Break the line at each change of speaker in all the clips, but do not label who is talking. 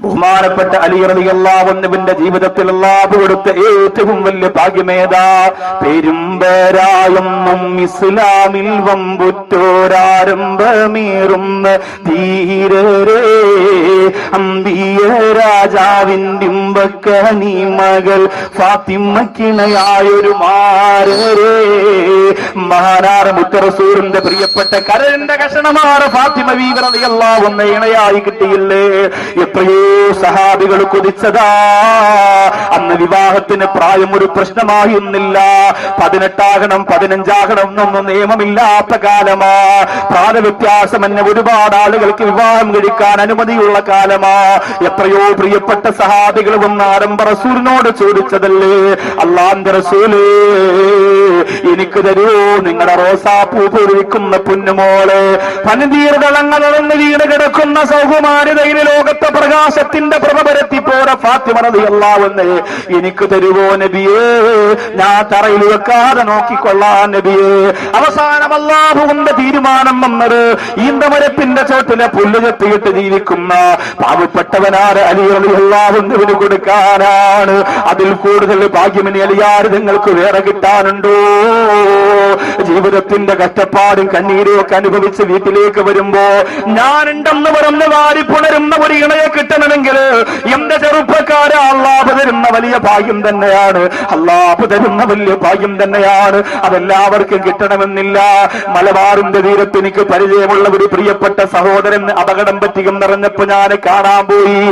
ബഹുമാനപ്പെട്ട അലി റളിയല്ലാഹുവിന്റെ ജീവിതത്തിൽ അല്ലാഹു കൊടുത്ത ഏറ്റവും വലിയ ഭാഗ്യമേതാ? പെരുമ്പരായൊന്നും ഇസ്ലാമിൽ വമ്പുറ്റോരാരംഭമേറുന്ന ധീരരേ അമ്പിയ രാജാവിന്റെ ഉമ്പക്കനി മകൾ ഫാത്തിമക്കിണയായൊരു മാരരേ. മഹാനാർ മുത്തറസൂറിന്റെ പ്രിയപ്പെട്ട കരന്റെ കഷണമാറ ഫാത്തിമ വീവറതിയല്ലാവുന്ന ഇണയായി കിട്ടിയില്ലേ? എത്രയോ സഹാബികൾ കൊതിച്ചതാ. അന്ന് വിവാഹത്തിന് പ്രായം ഒരു പ്രശ്നമായിരുന്നില്ല പതിനെട്ടാകണം പതിനഞ്ചാകണം എന്നൊന്നും നിയമമില്ലാത്ത കാലമാ. പ്രായവ്യത്യാസം എന്നെ ഒരുപാട് ആളുകൾക്ക് വിവാഹം കഴിക്കാൻ അനുമതിയുള്ള കാലമാ. എത്രയോ പ്രിയപ്പെട്ട സഹാബികൾ വന്ന് ആരംഭ റസൂലിനോട് ചോദിച്ചതല്ലേ അള്ളാന്റെ റസൂലേ എനിക്ക് തരൂ നിങ്ങളുടെ റോസാപ്പൂ പൂരിക്കുന്ന പൊന്നുമോൾ. പനിതീർദളങ്ങളൊന്ന് വീണ് കിടക്കുന്ന സൗകുമാരിതയിലെ ലോകത്തെ പ്രകാശത്തിന്റെ പ്രഭ പരത്തി പോര ഫാത്തിമറിയല്ലാവുന്ന എനിക്ക് തരുവോ നബിയേ? ഞാൻ തറയിൽ വെക്കാതെ നോക്കിക്കൊള്ളാ നബിയേ. അവസാനം അള്ളാഹുവിന്റെ തീരുമാനം വന്നത് ഈന്തമരത്തിന്റെ ചോട്ടിലെ പുല്ല് ചെത്തിയിട്ട് ജീവിക്കുന്ന പാവപ്പെട്ടവനാര് അലിയറിയാവുന്നതിന് കൊടുക്കാനാണ്. അതിൽ കൂടുതൽ ഭാഗ്യമിനി അലിയാർ നിങ്ങൾക്ക് വേറെ കിട്ടാനുണ്ടോ? ജീവിതത്തിന്റെ കഷ്ടപ്പാടും കണ്ണീരും ഒക്കെ അനുഭവിച്ച് വീട്ടിലേക്ക് വരുമ്പോ ഞാനുണ്ടെന്ന് പറഞ്ഞ് വാരി പുണരുന്ന ഒരു ഇണയെ കിട്ടണമെങ്കിൽ എന്റെ ചെറുപ്പക്കാരെ അള്ളാഹ് തരുന്ന വലിയ ഭാഗ്യം തന്നെയാണ്. അള്ളാഹ് തരുന്ന വലിയ ഭാഗ്യം തന്നെയാണ്. അതെല്ലാവർക്കും കിട്ടണമെന്നില്ല. മലബാറിന്റെ തീരത്ത് എനിക്ക് പരിചയമുള്ള ഒരു പ്രിയപ്പെട്ട സഹോദരൻ അപകടം പറ്റിയും നിറഞ്ഞപ്പോ ഞാൻ കാണാൻ പോയി.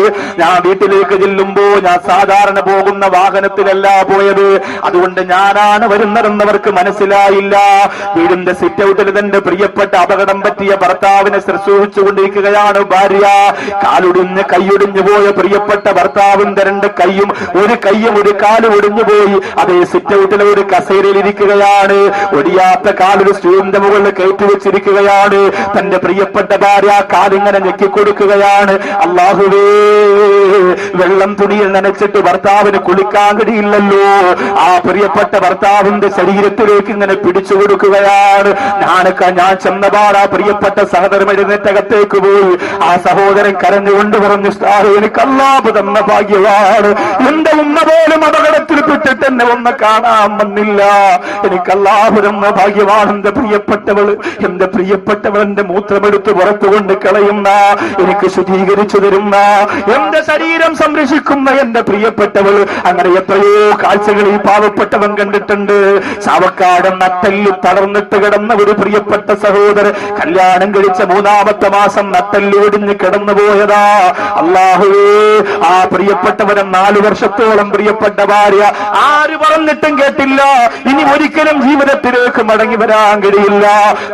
ഞാൻ വീട്ടിലേക്ക് ചെല്ലുമ്പോ ഞാൻ സാധാരണ പോകുന്ന വാഹനത്തിലല്ല പോയത്. അതുകൊണ്ട് ഞാനാണ് വരുന്നതെന്നവർക്ക് മനസ്സിലായില്ല. വീടിന്റെ സിറ്റ് ഔട്ടിൽ തന്റെ പ്രിയപ്പെട്ട അപകടം പറ്റിയ ഭർത്താവിനെ ശുശ്രൂഷിച്ചുകൊണ്ടിരിക്കുകയാണ് ഭാര്യ. കാലൊടിഞ്ഞ് കൈയൊടിഞ്ഞു പോയ പ്രിയപ്പെട്ട ഭർത്താവിന്റെ രണ്ട് കൈയും ഒരു കൈയും ഒരു കാലും ഒടിഞ്ഞുപോയി. അതേ സിറ്റ് ഔട്ടിലെ ഒരു കസേരയിൽ ഇരിക്കുകയാണ്. ഒടിയാത്ത കാലൊരു സ്റ്റൂളിന്റെ മുകളിൽ കയറ്റി വെച്ചിരിക്കുകയാണ്. തന്റെ പ്രിയപ്പെട്ട ഭാര്യ കാലിങ്ങനെ ഞെക്കിക്കൊടുക്കുകയാണ്. അള്ളാഹുവേ വെള്ളം തുണിയിൽ നനച്ചിട്ട് ഭർത്താവിന് കുളിക്കാൻ കഴിയില്ലല്ലോ ആ പ്രിയപ്പെട്ട ഭർത്താവിന്റെ ശരീരത്തിലേക്ക് ഇങ്ങനെ പിടിച്ചു കൊടുക്കുകയാണ്. ഞാനൊക്കെ ഞാൻ ചെന്നപാട് ആ പ്രിയപ്പെട്ട സഹോദരൻ എഴുന്നേറ്റകത്തേക്ക് പോയി. ആ സഹോദരൻ കരഞ്ഞുകൊണ്ട് പറഞ്ഞു "ഉസ്താദേ, എനിക്ക് അല്ലാഹ് തന്ന ഭാഗ്യമാണ് എന്റെ ഉമ്മ പോലും അപകടത്തിൽ പെട്ടിട്ട് എന്നെ ഒന്ന് കാണാൻ വന്നില്ല. എനിക്ക് അല്ലാഹു തന്ന ഭാഗ്യമാണ് എന്റെ പ്രിയപ്പെട്ടവൾ. എന്റെ പ്രിയപ്പെട്ടവൾ എന്റെ മൂത്രമെടുത്ത് പുറത്തുകൊണ്ട് കളയുന്ന എനിക്ക് ശുദ്ധീകരിച്ചു തരുന്ന എന്റെ ശരീരം സംരക്ഷിക്കുന്ന എന്റെ പ്രിയപ്പെട്ടവൾ അങ്ങനെ എത്രയോ കാഴ്ചകൾ ഈ പാവപ്പെട്ടവൻ കണ്ടിട്ടുണ്ട്. ചാവക്കാട് നട്ടല്ലി തളർന്നിട്ട് കിടന്ന ഒരു പ്രിയപ്പെട്ട സഹോദരൻ കല്യാണം കഴിച്ച മൂന്നാമത്തെ മാസം നട്ടല്ലി ഒടിഞ്ഞ് കിടന്നു പോയതാ അള്ളാഹുവേ ആ പ്രിയപ്പെട്ടവരെ നാലു വർഷത്തോളം പ്രിയപ്പെട്ട ഭാര്യ ആര് പറഞ്ഞിട്ടും കേട്ടില്ല. ഇനി ഒരിക്കലും ജീവിതത്തിലേക്ക് മടങ്ങി വരാൻ കഴിയില്ല.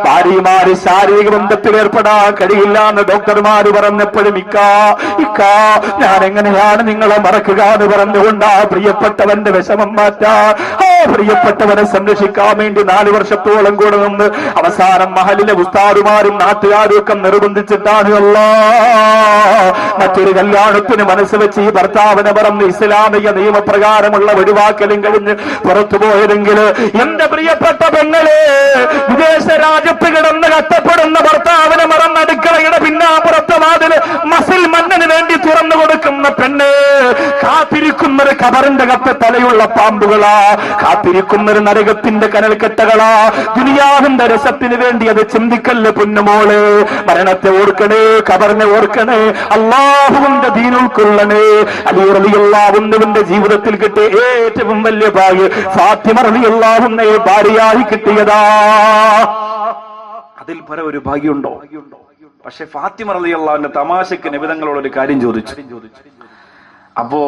ഭാര്യമാര് ശാരീരിക ബന്ധത്തിൽ ഏർപ്പെടാൻ കഴിയില്ല എന്ന് ഡോക്ടർമാര് പറഞ്ഞപ്പോഴും ഇക്കാ ഇക്കാ ഞാൻ എങ്ങനെയാണ് നിങ്ങളെ മറക്കുക എന്ന് പറഞ്ഞുകൊണ്ട് ആ പ്രിയപ്പെട്ടവന്റെ വിഷമം മാറ്റാ പ്രിയപ്പെട്ടവനെ സംരക്ഷിക്കാൻ വേണ്ടി നാല് വർഷത്തോളം കൂടെ നിന്ന് അവസാനം മഹലിലെ ഉസ്താരുമാരും നാട്ടുകാരും ഒക്കെ നിർബന്ധിച്ചിട്ടാണ് മറ്റൊരു കല്യാണത്തിന് മനസ്സ് വെച്ച് ഈ ഭർത്താവിനെ പറഞ്ഞ് ഇസ്ലാമിക നിയമപ്രകാരമുള്ള ഒഴിവാക്കലും കഴിഞ്ഞ് പുറത്തു പോയതെങ്കിൽ എന്റെ പ്രിയപ്പെട്ട പെങ്ങളെ വിദേശ രാജ്യത്ത് കിടന്ന് കത്തപ്പെടുന്ന ഭർത്താവിനെ മറന്ന് അടുക്കളയുടെ പിന്നാമ്പുറത്തെ വാതിൽ മസിൽ മന്നന് വേണ്ടി തുറന്നു കൊടുക്കുന്ന പെണ്ണ് കാത്തിരിക്കുന്നൊരു കബറിന്റെ കത്ത് തലയുള്ള പാമ്പുകളാ. കാത്തിരിക്കുന്നൊരു നരകത്തിന്റെ കനൽക്കെട്ടകളാ. ദുനിയാവിന്റെ രസത്തിന് വേണ്ടി അത് ചിന്തിക്കല്ല് പൊന്നുമോൾ. മരണത്തെ ഓർക്കണേ കബറിനെ ഓർക്കണേ. അള്ളാഹുവിന്റെ ദീൻ ഉൾക്കൊള്ളണേ. അലി റളിയല്ലാഹുവിന്റെ ജീവിതത്തിൽ കിട്ടിയ ഏറ്റവും വലിയ ഭാഗ്യം ഫാത്തിമ റളിയല്ലാഹുവിനെ ഭാര്യയായി കിട്ടിയതാ. അതിൽ പല ഒരു ഭാഗ്യമുണ്ടോ? പക്ഷെ ഫാത്തിമ റളിയല്ലാഹുവിന്റെ തമാശക്ക് നിബിതങ്ങളോട് ഒരു കാര്യം ചോദിച്ചു. അപ്പോ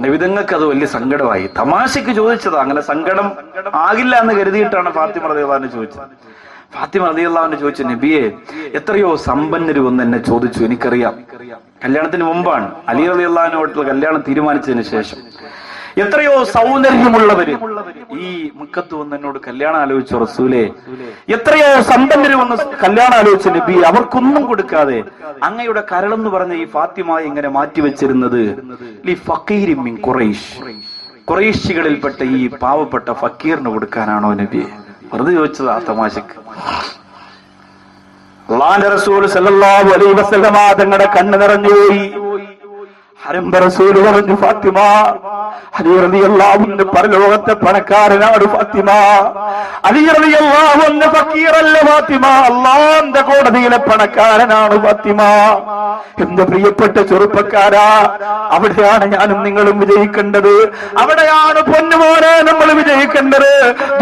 നിവിധങ്ങൾക്ക് അത് വലിയ സങ്കടമായി. തമാശക്ക് ചോദിച്ചതാ അങ്ങനെ സങ്കടം ആകില്ല എന്ന് കരുതിയിട്ടാണ് ഫാത്തിമ റളിയല്ലാഹുവിനെ ചോദിച്ചത്. ഫാത്തിമ റളിയല്ലാഹുവിനെ ചോദിച്ചു നബിയെ എത്രയോ സമ്പന്നര് വന്ന് എന്നെ ചോദിച്ചു എനിക്കറിയാം. കല്യാണത്തിന് മുമ്പാണ് അലി റളിയല്ലാഹുവിനോട്ടുള്ള കല്യാണം തീരുമാനിച്ചതിന് ശേഷം. എത്രയോ സൗന്ദര്യമുള്ളവര് ഈ മുക്കത്ത് വന്ന് എന്നോട് കല്യാണം ആലോചിച്ചു റസൂലെ. എത്രയോ സമ്പന്നര് വന്ന് കല്യാണം ആലോചിച്ച നബി. അവർക്കൊന്നും കൊടുക്കാതെ അങ്ങയുടെ കരളെന്ന് പറഞ്ഞ ഈ ഫാത്തിമ ഇങ്ങനെ മാറ്റിവെച്ചിരുന്നത് ഖുറൈശ് ഖുറൈശികളിൽപ്പെട്ട ഈ പാവപ്പെട്ട ഫക്കീറിന് കൊടുക്കാനാണോ നബി? വെറുതെ ചോദിച്ചത് ആ തമാശക്ക് റസൂൽ സല്ലല്ലാഹു അലൈഹി വസല്ലമ തങ്ങളുടെ കണ്ണ് നിറഞ്ഞുപോയി ഹരംബ റസൂൽ പറഞ്ഞു ഫാത്തിമ അലി റളിയല്ലാഹുവിന്റെ പരലോകത്തെ പണക്കാരനാണ് ഫാത്തിമ. അലി റളിയല്ലാഹുവിന്റെ ഫക്കീറല്ല ഫാത്തിമ. അള്ളാന്റെ കോടതിയിലെ പണക്കാരനാണ് ഫാത്തിമ. എന്റെ പ്രിയപ്പെട്ട ചെറുപ്പക്കാരാ അവിടെയാണ് ഞാനും നിങ്ങളും വിജയിക്കേണ്ടത്. അവിടെയാണ് പൊന്നുമോനെ നമ്മൾ വിജയിക്കേണ്ടത്.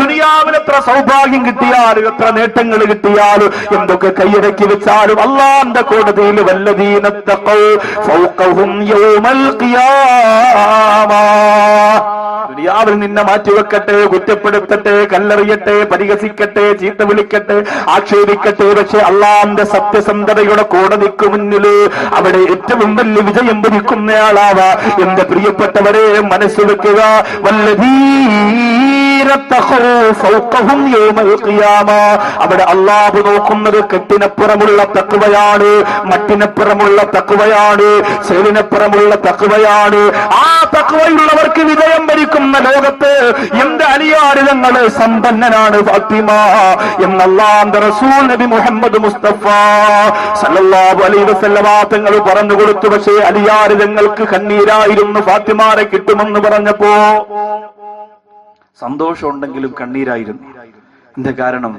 ദുനിയാവിൽ എത്ര സൗഭാഗ്യം കിട്ടിയാലും എത്ര നേട്ടങ്ങൾ കിട്ടിയാലും എന്തൊക്കെ കൈയടക്കി വെച്ചാലും അള്ളാന്റെ കോടതിയിൽ വല്ലതീനത്തക്കോ യൗമൽ ഖിയാമ. ദുനിയാവിൽ നിന്നെ മാറ്റിവെക്കട്ടെ കുറ്റപ്പെടുത്തട്ടെ കല്ലെറിയട്ടെ പരിഹസിക്കട്ടെ ചീത്ത വിളിക്കട്ടെ ആക്ഷേപിക്കട്ടെ പക്ഷെ അള്ളാന്റെ സത്യസന്ധതയുടെ കോടതിക്ക് മുന്നിൽ അവിടെ ഏറ്റവും വലിയ വിജയം ഭരിക്കുന്നയാളാവ. എന്റെ പ്രിയപ്പെട്ടവരെ മനസ്സ് വെക്കുക. അവിടെ അള്ളാഹു നോക്കുന്നത് കെട്ടിനപ്പുറമുള്ള തക്കുവയാണ് മട്ടിനപ്പുറമുള്ള തക്കുവയാണ് സേലിനപ്പുറമുള്ള തക്കുവയാണ് ആ ഭരിക്കുന്ന ലോകത്ത് എന്റെ അനുയാരിതങ്ങൾ സമ്പന്നനാണ് ഫാത്തിമ എന്നല്ലാന്റെ റസൂൽ നബി മുഹമ്മദ് മുസ്തഫ സല്ലല്ലാഹു അലൈഹി തങ്ങൾ പറഞ്ഞു കൊടുത്തു. പക്ഷേ അലിയാരിതങ്ങൾക്ക് കണ്ണീരായിരുന്നു ഫാത്തിമാരെ കിട്ടുമെന്ന് പറഞ്ഞപ്പോ സന്തോഷമുണ്ടെങ്കിലും കണ്ണീരായിരുന്നു. എന്താ കാരണം?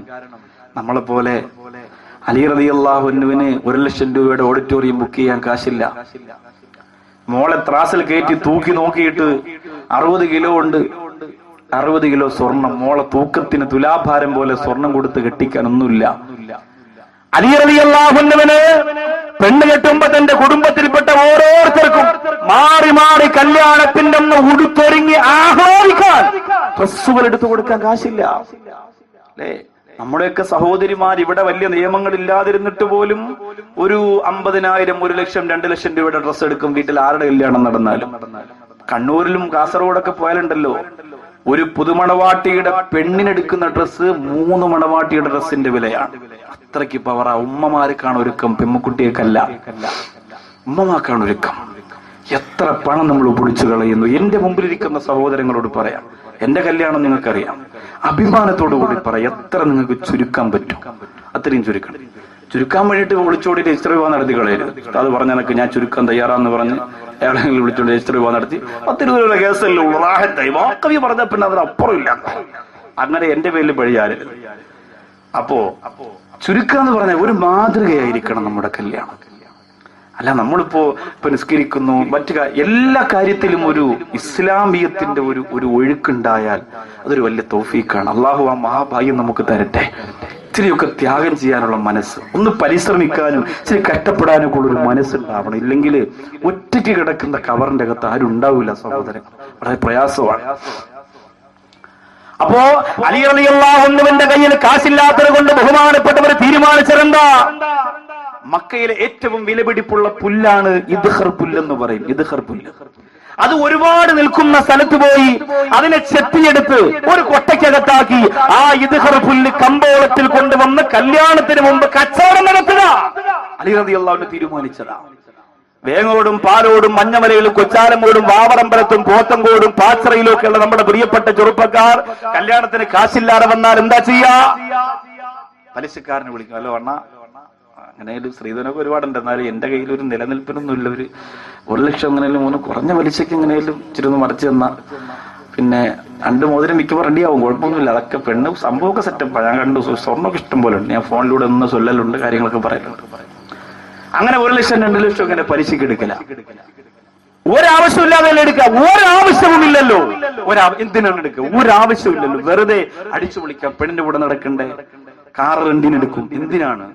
നമ്മളെ പോലെ അലി റളിയല്ലാഹുവിന് ഒരു ലക്ഷം രൂപയുടെ ഓഡിറ്റോറിയം ബുക്ക് ചെയ്യാൻ കാശില്ല. മോളെ ത്രാസിൽ കയറ്റി തൂക്കി നോക്കിയിട്ട് അറുപത് കിലോ ഉണ്ട്. അറുപത് കിലോ സ്വർണം. മോളെ തൂക്കത്തിന് തുലാഭാരം പോലെ സ്വർണം കൊടുത്ത് കെട്ടിക്കാനൊന്നുമില്ല. അലി റളിയല്ലാഹുവിന് പെണ്ണ് കെട്ടുമ്പോ തന്റെ കുടുംബത്തിൽപ്പെട്ട ഓരോരുത്തർക്കും മാറി മാറി കല്യാണത്തിന്റെ ഒന്ന് ഉടുത്തൊരുങ്ങി ആഹ്ലാദിക്കാൻ ഡ്രസ്സുകൾ എടുത്തു കൊടുക്കാൻ കാശില്ല. അല്ലേ നമ്മുടെയൊക്കെ സഹോദരിമാർ ഇവിടെ വലിയ നിയമങ്ങൾ ഇല്ലാതിരുന്നിട്ട് പോലും ഒരു അമ്പതിനായിരം ഒരു ലക്ഷം രണ്ട് ലക്ഷം രൂപയുടെ ഡ്രസ്സ് എടുക്കും വീട്ടിൽ ആരുടെ കല്യാണം നടന്നാലും. കണ്ണൂരിലും കാസർഗോഡൊക്കെ പോയാലുണ്ടല്ലോ. ഒരു പുതുമണവാട്ടിയുടെ പെണ്ണിനെടുക്കുന്ന ഡ്രസ്സ് മൂന്ന് മണവാട്ടിയുടെ ഡ്രസ്സിന്റെ വിലയാണ്. അത്രയ്ക്ക് പവറ ഉമ്മമാർക്കാണ് ഒരുക്കം പെമ്മക്കുട്ടിയേക്കല്ല ഉമ്മമാർക്കാണ് ഒരുക്കം. എത്ര പണം നമ്മൾ പൊളിച്ചു കളയുന്നു. എന്റെ മുമ്പിലിരിക്കുന്ന സഹോദരങ്ങളോട് പറയാം. എന്റെ കല്യാണം നിങ്ങൾക്കറിയാം. അഭിമാനത്തോടു കൂടി പറയാം എത്ര നിങ്ങൾക്ക് ചുരുക്കാൻ പറ്റും? അത്രയും ചുരുക്കണം. ചുരുക്കാൻ വേണ്ടിയിട്ട് വിളിച്ചോടി രജിസ്റ്റർ വിവാഹം നടത്തി കളയരുത്. അത് പറഞ്ഞ എനിക്ക് ഞാൻ ചുരുക്കാൻ തയ്യാറാന്ന് പറഞ്ഞ് എവിടെയെങ്കിലും വിളിച്ചോണ്ട് രജിസ്റ്റർ വിവാഹം നടത്തി. പത്ത് ഇരുപത് രൂപ കേസല്ലേ ഉള്ളൂ റാഹത്തായി വാക്കവി പറഞ്ഞ പിന്നെ അതിനപ്പുറം ഇല്ല. അങ്ങനെ എന്റെ പേരിൽ പഴിയാര്. അപ്പോ ചുരുക്കാന്ന് പറഞ്ഞ ഒരു മാതൃകയായിരിക്കണം നമ്മുടെ കല്യാണം. അല്ല നമ്മളിപ്പോ ഇപ്പൊ നിസ്കരിക്കുന്നു. മറ്റു എല്ലാ കാര്യത്തിലും ഒരു ഇസ്ലാമിയത്തിന്റെ ഒരു ഒരു ഒഴുക്കുണ്ടായാൽ അതൊരു വലിയ തോഫീക്കാണ് അള്ളാഹു ആ മഹാഭാഗ്യം നമുക്ക് തരട്ടെ. ഇത്തിരിയൊക്കെ ത്യാഗം ചെയ്യാനുള്ള മനസ്സ്. ഒന്ന് പരിശ്രമിക്കാനും ഇച്ചിരി കഷ്ടപ്പെടാനും കൂടെ ഒരു മനസ്സുണ്ടാവണം. ഇല്ലെങ്കിൽ ഒറ്റയ്ക്ക് കിടക്കുന്ന കവറിന്റെ അകത്ത് ആരും ഉണ്ടാവില്ല സഹോദരൻ. വളരെ പ്രയാസമാണ്. അപ്പോ അലി അലിയല്ലാഹുവിന്റെ കയ്യിൽ കാശില്ലാത്തത് കൊണ്ട് ബഹുമാനപ്പെട്ടവർ തീരുമാനിച്ചതെന്താ? മക്കയിലെ ഏറ്റവും വിലപിടിപ്പുള്ള പുല്ലാണ് ഇദ്ഹർ പുല്ലെന്ന് പറയും. ഇദ്ഹർ പുല്ല്. അത് ഒരുപാട് നിൽക്കുന്ന സ്ഥലത്ത് പോയി അതിനെ ചെത്തിയെടുത്ത് ഒരു കൊട്ടയ്ക്കകത്താക്കി ആ ഇദ്ഹർ പുല്ല് കമ്പോളത്തിൽ കൊണ്ടുവന്ന് കല്യാണത്തിന് മുമ്പ് കച്ചവടം നടത്തുക. അലി റളിയല്ലാഹു തീരുമാനിച്ചതാ. വേങ്ങോടും പാലോടും മഞ്ഞമലയിലും കൊച്ചാലമോടും വാവറമ്പലത്തും പോത്തങ്കോടും പാച്ചറയിലും നമ്മുടെ പ്രിയപ്പെട്ട ചെറുപ്പക്കാർ കല്യാണത്തിന് കാശില്ലാതെ വന്നാൽ എന്താ ചെയ്യാ? പലിശക്കാരനെ വിളിക്കും. അല്ലോ അണ്ണ അങ്ങനെ ഒരു സ്ത്രീധനമൊക്കെ ഒരുപാടുണ്ട്. എന്നാലും എന്റെ കയ്യിൽ ഒരു നിലനിൽപ്പിനൊന്നുമില്ല. ഒരു ഒരു ലക്ഷം എങ്ങനെയും മൂന്ന് കുറഞ്ഞ പലിശക്ക് എങ്ങനെയും ഇച്ചിരി ഒന്ന് മറിച്ച് തന്ന പിന്നെ രണ്ട് മോതിരം മിക്കവാറും റെഡിയാവും കുഴപ്പമൊന്നുമില്ല. അതൊക്കെ പെണ്ണ് സംഭവമൊക്കെ സെറ്റപ്പ് ഞാൻ കണ്ടു. സ്വർണമൊക്കെ ഇഷ്ടം പോലെ ഉണ്ട്. ഞാൻ ഫോണിലൂടെ ഒന്ന് ചൊല്ലലുണ്ട് കാര്യങ്ങളൊക്കെ പറയലുണ്ട് അങ്ങനെ ഒരു ലക്ഷം രണ്ട് ലക്ഷം അങ്ങനെ പലിശക്ക് എടുക്കല. ഒരാവശ്യമില്ലാതെ എടുക്കുക ഒരാവശ്യവുമില്ലല്ലോ ഒരാ എന്തിനാണ് എടുക്കുക ഒരാവശ്യമില്ലല്ലോ വെറുതെ അടിച്ചു വിളിക്കാം പെണ്ണിന്റെ കൂടെ നടക്കണ്ടേ? കാർ റെന്റിനെടുക്കും എന്തിനാണ്?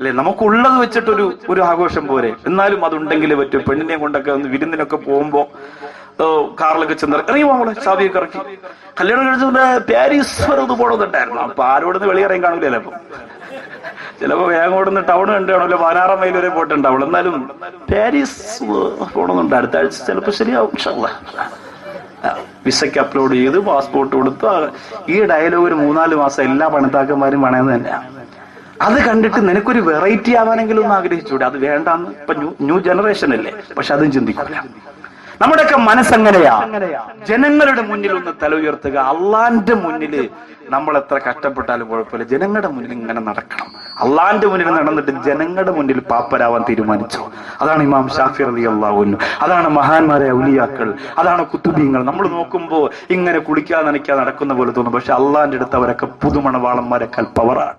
അല്ലെ? നമുക്കുള്ളത് വെച്ചിട്ടൊരു ഒരു ആഘോഷം പോരെ. എന്നാലും അതുണ്ടെങ്കിൽ പറ്റും. പെണ്ണിനെ കൊണ്ടൊക്കെ ഒന്ന് വിരുന്നിനൊക്കെ പോകുമ്പോ കാറിലൊക്കെ ചെന്ന് അറിയുമോ പോകളെ ചാവിയൊക്കെ ഇറക്കി. കല്യാണം കഴിച്ചത് പാരീസ് വരെ ഒന്ന് പോകണമെന്നുണ്ടായിരുന്നു അപ്പൊ ആരോടൊന്ന് വെളിയിറങ്ങി കാണൂല ചിലപ്പോ. ചിലപ്പോ വേഗം ടൗൺ കണ്ടാണല്ലോ പതിനാറാം മൈൽ വരെ പോയിട്ടുണ്ടാവുള്ളൂ എന്നാലും പാരീസ് പോണമെന്നുണ്ട് അടുത്ത ആഴ്ച ചിലപ്പോ ശരിയാവും വിസയ്ക്ക് അപ്ലോഡ് ചെയ്ത് പാസ്പോർട്ട് കൊടുത്തു ഈ ഡയലോഗ് ഒരു മൂന്നാൽ മാസം എല്ലാ പണിത്താക്കന്മാരും പണയെന്ന് തന്നെയാണ് അത് കണ്ടിട്ട് നിനക്കൊരു വെറൈറ്റി ആവാനെങ്കിലും ഒന്ന് ആഗ്രഹിച്ചൂടെ? അത് വേണ്ടാന്ന്. ഇപ്പൊ ന്യൂ ജനറേഷൻ അല്ലേ? പക്ഷെ അതും ചിന്തിക്കില്ല നമ്മുടെയൊക്കെ മനസ്സെങ്ങനെയാ? ജനങ്ങളുടെ മുന്നിൽ ഒന്ന് തല ഉയർത്തുക. അള്ളാന്റെ മുന്നിൽ നമ്മൾ എത്ര കഷ്ടപ്പെട്ടാലും കുഴപ്പമില്ല. ജനങ്ങളുടെ മുന്നിൽ ഇങ്ങനെ നടക്കണം. അള്ളാന്റെ മുന്നിൽ നടന്നിട്ട് ജനങ്ങളുടെ മുന്നിൽ പാപ്പരാവാൻ തീരുമാനിച്ചു? അതാണ് ഇമാം ഷാഫി അലി അള്ളാഹുന്നു അതാണ് മഹാന്മാരെ ഔലിയാക്കൾ. അതാണ് കുത്തുബീങ്ങൾ. നമ്മൾ നോക്കുമ്പോ ഇങ്ങനെ കുളിക്കാതെ നനയ്ക്കാതെ നടക്കുന്ന പോലെ തോന്നും. പക്ഷെ അള്ളാന്റെ അടുത്ത് അവരൊക്കെ പുതുമണവാളന്മാരെക്കാൾ പവറാണ്